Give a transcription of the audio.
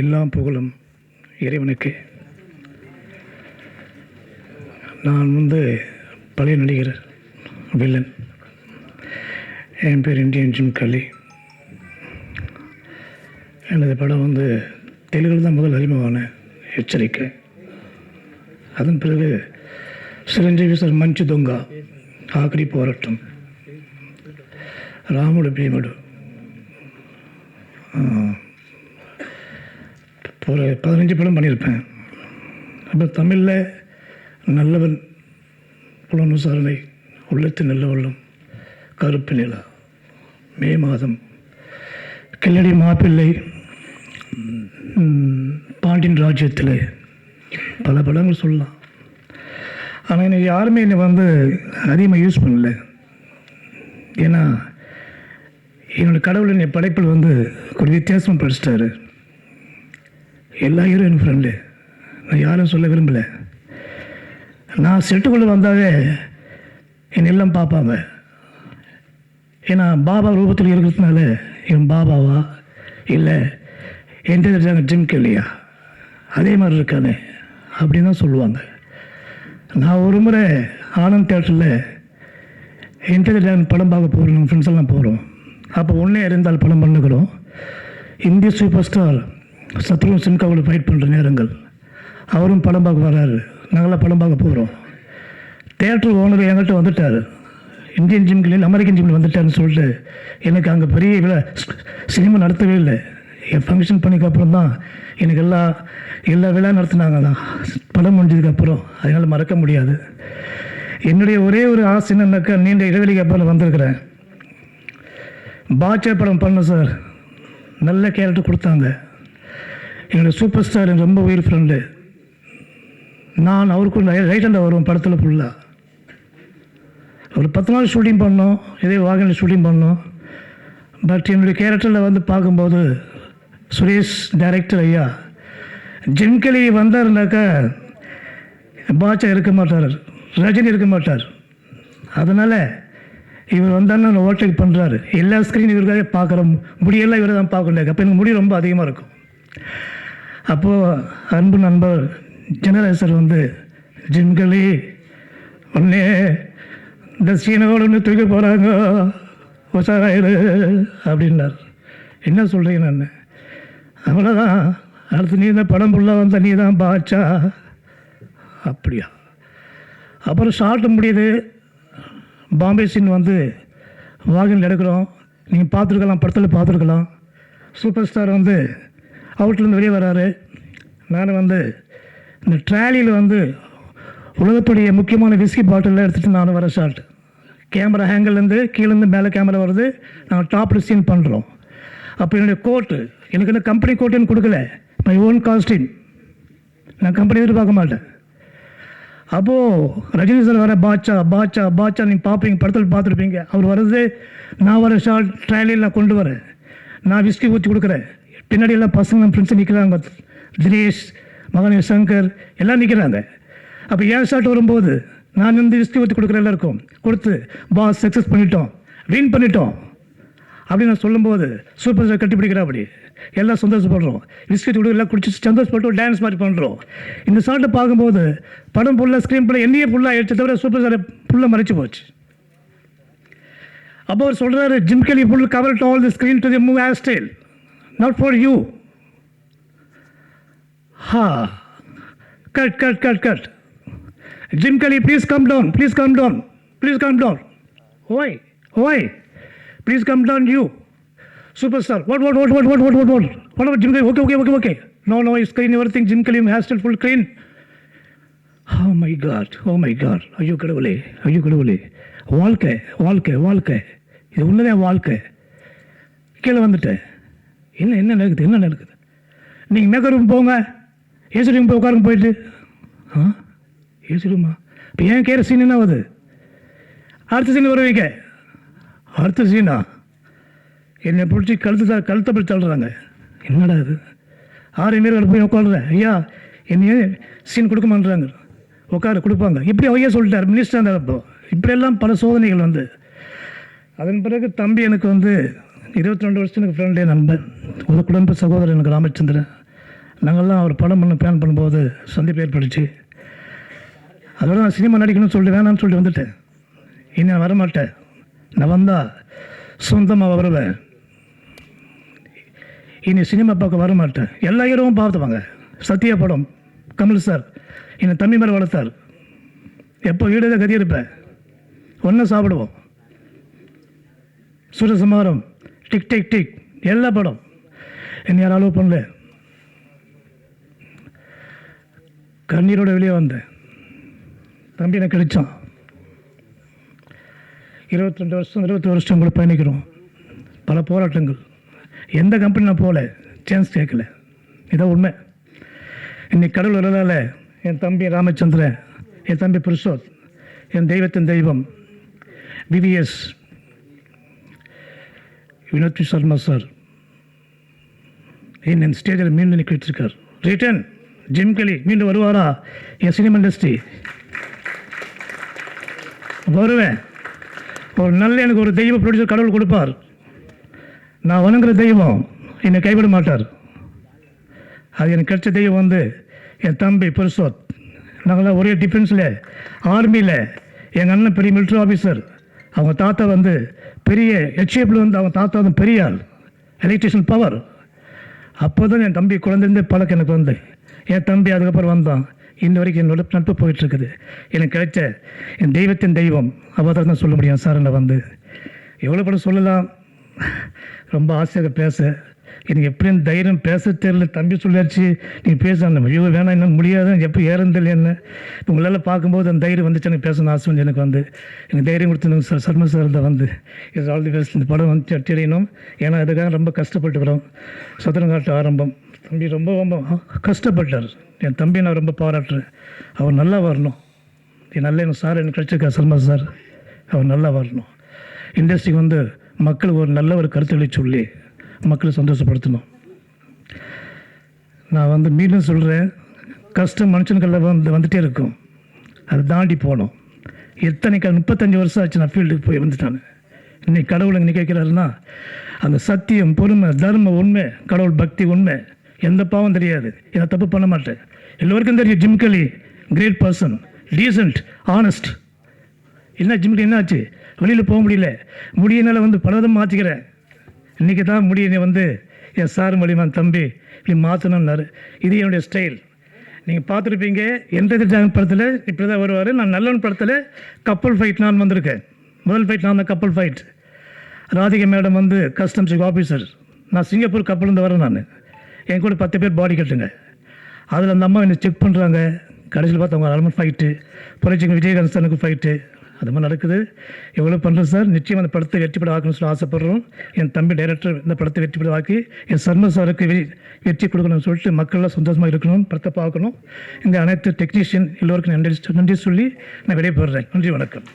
எல்லாம் புகழும் இறைவனுக்கு. நான் வந்து பழைய நடிகர் வில்லன். என் பேர் இந்தியன் ஜிம் கலி. எனது படம் வந்து தெலுங்கில் தான் முதல் அறிமுகமான எச்சரிக்கை. அதன் பிறகு சிரஞ்சீவி சார் மஞ்சு தொங்கா ஆக்கடி போராட்டம். ராமுடு பீமடு. ஒரு பதினஞ்சு படம் பண்ணியிருப்பேன். அப்புறம் தமிழில் நல்லவன் புலனுசாரணை விசாரணை உள்ளத்து நல்ல உள்ளம் கருப்பு நிலா மே மாதம். கில்லடி மாப்பிள்ளை பாண்டியன் ராஜ்யத்தில் பல படங்கள் சொல்லலாம். ஆனால் என்னை யாருமே என்னை வந்து அதிகமாக யூஸ் பண்ணல. ஏன்னா என்னோடய கடவுள் என்னை படைப்பில் வந்து கொஞ்சம் வித்தியாசமாக படிச்சிட்டாரு. எல்லா ஹீரோ என் ஃப்ரெண்டு நான் யாரும் சொல்ல விரும்பலை. நான் செட்டுக்குள்ளே வந்தாவே என்னை எல்லாம் பார்ப்பாங்க. ஏன்னா பாபா ரூபத்தில் இருக்கிறதுனால என் பாபாவா? இல்லை எந்த இருக்காங்க ஜிம் கெல்லியா அதே மாதிரி இருக்கானே அப்படின்னு தான் சொல்லுவாங்க. நான் ஒரு முறை ஆனந்த் தேட்டரில் என்டர்டைன் படம் பார்க்க போகிறோம் ஃப்ரெண்ட்ஸ் எல்லாம் போகிறோம் அப்போ ஒன்றே இருந்தால் படம் பண்ணுகிறோம். இந்திய சூப்பர் ஸ்டார் சத்ரு சின்காவோட ஃபைட் பண்ணுற நேரங்கள். அவரும் படம் பார்க்க வர்றாரு நாங்களாம் படம் பார்க்க போகிறோம் தேட்டர் ஓனர் என்கிட்ட வந்துட்டார் இந்தியன் ஜிம்களில் அமெரிக்கன் ஜிம்மில் வந்துட்டாருன்னு சொல்லிட்டு எனக்கு அங்கே பெரிய விழா சினிமா நடத்தவே இல்லை. என் ஃபங்க்ஷன் பண்ணிக்க அப்புறம் தான் எனக்கு எல்லா எல்லா விழா நடத்தினாங்க தான் படம் முடிஞ்சதுக்கப்புறம் அதனால் மறக்க முடியாது. என்னுடைய ஒரே ஒரு ஆசை என்னன்னாக்கா நீண்ட இடைவெளிக்கு அப்புறம் வந்திருக்கிறேன். பாட்சா படம் பண்ண சார். நல்ல கேரக்டர் கொடுத்தாங்க. என்னோடய சூப்பர் ஸ்டார் எனக்கு ரொம்ப உயிர் ஃப்ரெண்டு நான் அவருக்கு ரைட் ஹேண்டாக வருவேன் படத்தில் ஃபுல்லாக ஒரு பத்து நாள் ஷூட்டிங் பண்ணோம் இதே வாகனில் ஷூட்டிங் பண்ணோம். பட் என்னுடைய கேரக்டரில் வந்து பார்க்கும்போது சுரேஷ் டைரக்டர் ஐயா ஜென்கலி வந்தாருனாக்கா பாட்சா இருக்க மாட்டார் ரஜினி இருக்க மாட்டார். அதனால் இவர் வந்தாருன்னா ஓவர்டேக் பண்ணுறாரு எல்லா ஸ்க்ரீன் இவருக்காக பார்க்குற முடியெல்லாம் இவரை தான் பார்க்கணும். அப்போ எனக்கு முடி ரொம்ப அதிகமாக இருக்கும். அப்போது அன்பு நண்பர் ஜெனரேசர் வந்து ஜிம்களி உன்னே இந்த சீனோடு ஒன்று தூக்க போகிறாங்க உஷாராயிரு அப்படின்னார். என்ன சொல்கிறீங்க நான் அவ்வளோதான் அடுத்து நீ தான் படம் ஃபுல்லாக வந்த நீ தான் பாச்சா அப்படியா? அப்புறம் ஷார்ட் முடியுது. பாம்பே சீன் வந்து வாகனில் எடுக்கிறோம். நீங்கள் பார்த்துருக்கலாம் படத்தில் பார்த்துருக்கலாம். சூப்பர் ஸ்டார் வந்து அவுட்லேருந்து வெளியே வராரு. நான் வந்து இந்த ட்ராலியில் வந்து உலகத்துடைய முக்கியமான விஸ்கி பாட்டிலில் எடுத்துகிட்டு நான் வர ஷாட் கேமரா ஹேங்கிலேருந்து கீழேருந்து மேலே கேமரா வருது. நாங்கள் டாப் ரிசீன் பண்ணுறோம் அப்போ என்னுடைய கோட்டு எனக்கு என்ன கம்பெனி கோட்டுன்னு கொடுக்கல. மை ஓன் காஸ்டியூம் நான் கம்பெனி எதிர்பார்க்க மாட்டேன். அப்போது ரஜினி சார் வர பாட்சா பாட்சா பாட்சா நீங்கள் பார்ப்பீங்க படத்தில் பார்த்துருப்பீங்க அவர் வர்றது நான் வர ஷார்ட் ட்ரையலில் நான் கொண்டு வரேன். நான் விஸ்கி ஊற்றி கொடுக்குறேன். பின்னாடி எல்லாம் பசங்க ஃப்ரெண்ட்ஸு நிற்கிறாங்க தினேஷ் மகனே சங்கர் எல்லாம் நிற்கிறாங்க அப்போ ஏன் ஷாட் வரும்போது? நான் வந்து விஸ்கி ஊற்றி கொடுக்குற எல்லாருக்கும் கொடுத்து பாஸ் சக்ஸஸ் பண்ணிட்டோம். வின் பண்ணிட்டோம். அப்படின்னு நான் சொல்லும்போது சூப்பர் ஸ்டார் கட்டிப்பிடிக்கிறா அப்படி. எல்லாம் சந்தோஷப்படுறோம். பிஸ்கெட் கூட எல்லாம் குடிச்சு சந்தோஷப்பட்டு டான்ஸ் மாதிரி பண்ணுறோம் இந்த ஷாட்டை பார்க்கும்போது படம் ஃபுல்லாக ஸ்க்ரீன் ஃபுல்லாக என்னையே ஃபுல்லாக ஆயிடுச்சு தவிர சூப்பர் ஸ்டாரை ஃபுல்லாக மறைச்சு போச்சு. அப்போ அவர் சொல்கிறாரு Jim Kelly full cover all the screen to the move hair style not for you ஹா cut cut cut cut Jim Kelly please calm down please calm down please calm down ஓய் ஓய் Please come down, you. Superstar. What, what, what, what, what, what, what, what? What about Jim Kelly? Okay, okay, okay, okay. No, no, it's clean everything. Jim Kelly has still full clean. Oh my God, oh my God. ஐயோ கடவுளே ஐயோ கடவுளே வாழ்க்கை வாழ்க்கை வாழ்க்கை இது உண்மைதான் வாழ்க்கை கீழே வந்துட்டேன் என்ன என்ன நடக்குது என்ன நடக்குது? நீங்கள் மேக்கப் போங்க. ஏசி ரூம் போய் உட்காருங்க போயிட்டு. ஆ? ஏசி ரூமா? இப்போ ஏன் கேட்குற சீன் என்ன ஆகுது? அடுத்த சீன் வருவீங்க அடுத்த சீனா என்னை பிடிச்சி கழுத்து தான் கழுத்தை பிடிச்சி தள்ளுறாங்க. என்னடா இது? ஆறு பேர் போய் உட்காடுறேன் ஐயா என்னையே சீன் கொடுக்க மாட்டேறாங்க உட்கார கொடுப்பாங்க. இப்படி ஐயா சொல்லிட்டார் மினிஸ்டர் அந்த அப்போ. இப்படியெல்லாம் பல சோதனைகள் வந்து. அதன் பிறகு தம்பி எனக்கு வந்து இருபத்தி ரெண்டு வருஷத்துக்கு ஃப்ரெண்டே நண்பன். ஒரு குடும்ப சகோதரன் எனக்கு ராமச்சந்திரன். நாங்கள்லாம் அவர் படம் பண்ண பிளான் பண்ணும்போது சந்திப்பு ஏற்பட்டுச்சு. அதோட நான் சினிமா நடிக்கணும்னு சொல்லிட்டு வேணாம்னு சொல்லிட்டு வந்துட்டேன். இனி நான் வரமாட்டேன். நான் வந்தால் சொந்தமாக வருவேன். இனி சினிமா பார்க்க வரமாட்டேன். எல்லா ஹீரோவும் பார்த்துவாங்க சத்யா படம் கமல் சார் என்னை தம்பி மேலே வளர்த்தார். எப்போ வீடு கதி இருப்பேன் ஒன்றா சாப்பிடுவோம். சூரசமாரம் டிக் டிக் டிக். எல்லா படம். என்னை யாரும் அலோவ் பண்ணல. கண்ணீரோட வெளியே வந்தேன். தம்பி எனக்கு கிடைச்சான். இருபத்தி ரெண்டு வருஷம் இருபத்தி வருஷம் கூட பயணிக்கிறோம். பல போராட்டங்கள். எந்த கம்பெனி நான் போகல. சான்ஸ் கேட்கல. இதான் உண்மை. இன்னைக்கு கடவுள் வரதால் என் தம்பி ராமச்சந்திரன் என் தம்பி புருஷோத் என் தெய்வத்தின் தெய்வம் விவிஎஸ் வினோத் சர்மா சார். என் ஸ்டேஜில் மீண்டும் நிற்க வச்சிருக்கார் ரிட்டன் ஜிம் கலி மீண்டும் வருவாரா? என் சினிமா இண்டஸ்ட்ரி வருவேன். ஒரு நல்ல எனக்கு ஒரு தெய்வ ப்ரொடியூசர் கடவுள் கொடுப்பார். நான் வணங்குற தெய்வம் என்னை கைவிட மாட்டார். அது எனக்கு கிடைச்ச தெய்வம் வந்து என் தம்பி புருஷோத். நாங்களாம் ஒரே டிஃபென்ஸில் ஆர்மியில் எங்கள் அண்ணன் பெரிய மிலிட்ரி ஆஃபீஸர் அவங்க தாத்தா வந்து பெரிய ஹெச்ஏபில் வந்து அவங்க தாத்தா வந்து பெரிய ஆள் எலக்ட்ரிஷியன் பவர் அப்போ தான் என் தம்பி குழந்தைந்தே பழக்கம் எனக்கு வந்து என் தம்பி அதுக்கப்புறம் வந்தான். இன்ன வரைக்கும் என்னோட நட்பு போயிட்டுருக்குது. எனக்கு கிடைச்ச என் தெய்வத்தின் தெய்வம் அவதாரம் தான் சொல்ல முடியும். சார் என்னை வந்து எவ்வளோ படம் சொல்லலாம். ரொம்ப ஆசையாக பேச. எனக்கு எப்படியும் தைரியம் பேச தெரியல. தம்பி சொல்லியாச்சு நீ பேச ஐயோ வேணாம் என்ன முடியாது எப்போ ஏறந்தில்லை என்ன. உங்களால் பார்க்கும்போது அந்த தைரியம் வந்துச்சு எனக்கு பேசணும் ஆசை வந்து எனக்கு வந்து. எனக்கு தைரியம் கொடுத்து சார் சர்ம சார் தான் வந்து. இஸ் ஆல் தி பெஸ்ட் இந்த படம் வந்து அட்டியடையணும் ஏன்னா அதுக்காக ரொம்ப கஷ்டப்பட்டுக்கிறோம் சதுரங்காட்டு ஆரம்பம். தம்பி ரொம்ப ரொம்ப கஷ்டப்பட்டார். என் தம்பி நான் ரொம்ப பாராட்டுறேன். அவர் நல்லா வரணும். என் நல்ல எனக்கு சார் எனக்கு கிடைச்சிருக்கா சர்மா சார் அவர் நல்லா வரணும். இண்டஸ்ட்ரிக்கு வந்து மக்கள் ஒரு நல்ல ஒரு கருத்துக்களை சொல்லி மக்களை சந்தோஷப்படுத்தணும். நான் வந்து மீண்டும் சொல்கிறேன் கஷ்டம் மனுஷனுக்கெல்லாம் வந்து வந்துகிட்டே இருக்கும். அதை தாண்டி போகணும். எத்தனை முப்பத்தஞ்சு வருஷம் ஆச்சு நான் ஃபீல்டுக்கு போய் வந்துட்டானு. இன்னைக்கு கடவுள் இங்கே கேட்குறாருன்னா அந்த சத்தியம் பொறுமை தர்மம் உண்மை கடவுள் பக்தி உண்மை. எந்த பாவம் தெரியாது. என்ன தப்பு பண்ண மாட்டேன். எல்லோருக்கும் தெரியும் Jim Kelly great person decent honest என்ன ஜிம்கலி என்னாச்சு வெளியில் போக முடியல. முடியினால வந்து பலதம் மாற்றிக்கிறேன் இன்றைக்கி தான் முடிய வந்து என் சார் மொழிமான் தம்பி இப்படி மாற்றணும்னாரு இது என்னுடைய ஸ்டைல் நீங்கள் பார்த்துருப்பீங்க எந்த திட்டம் படத்தில் இப்படி தான் வருவார். நான் நல்லவன் படத்தில் கப்பல் ஃபைட் நான் வந்திருக்கேன். முதல் ஃபைட் நான் தான் கப்பல் ஃபைட் ராதிகா மேடம் வந்து கஸ்டம்ஸ் ஆஃபீஸர் நான் சிங்கப்பூர் கப்பலேருந்து வரேன் நான். என் கூட பத்து பேர் பாடி கட்டுங்க. அதில் அந்த அம்மா என்னை செக் பண்ணுறாங்க கடைசியில் பார்த்து அவங்க அலமன் ஃபைட்டு புரட்சிங்க விஜயகாந்த் சனுக்கு ஃபைட்டு அது மாதிரி நடக்குது. எவ்வளோ பண்ணுறோம் சார்? நிச்சயம் அந்த படத்தை வெற்றி படம் ஆக்கணும்னு சொல்லி ஆசைப்படுறோம். என் தம்பி டைரக்டர் இந்த படத்தை வெற்றி ஆக்கி என் சர்ம சாருக்கு வெற்றி கொடுக்கணும்னு சொல்லிட்டு மக்கள்லாம் சந்தோஷமாக இருக்கணும் படத்தை பார்க்கணும். இந்த அனைத்து டெக்னீஷியன் எல்லோருக்கும் நன்றி நன்றி சொல்லி நான் விடைபெறுறேன். நன்றி வணக்கம்.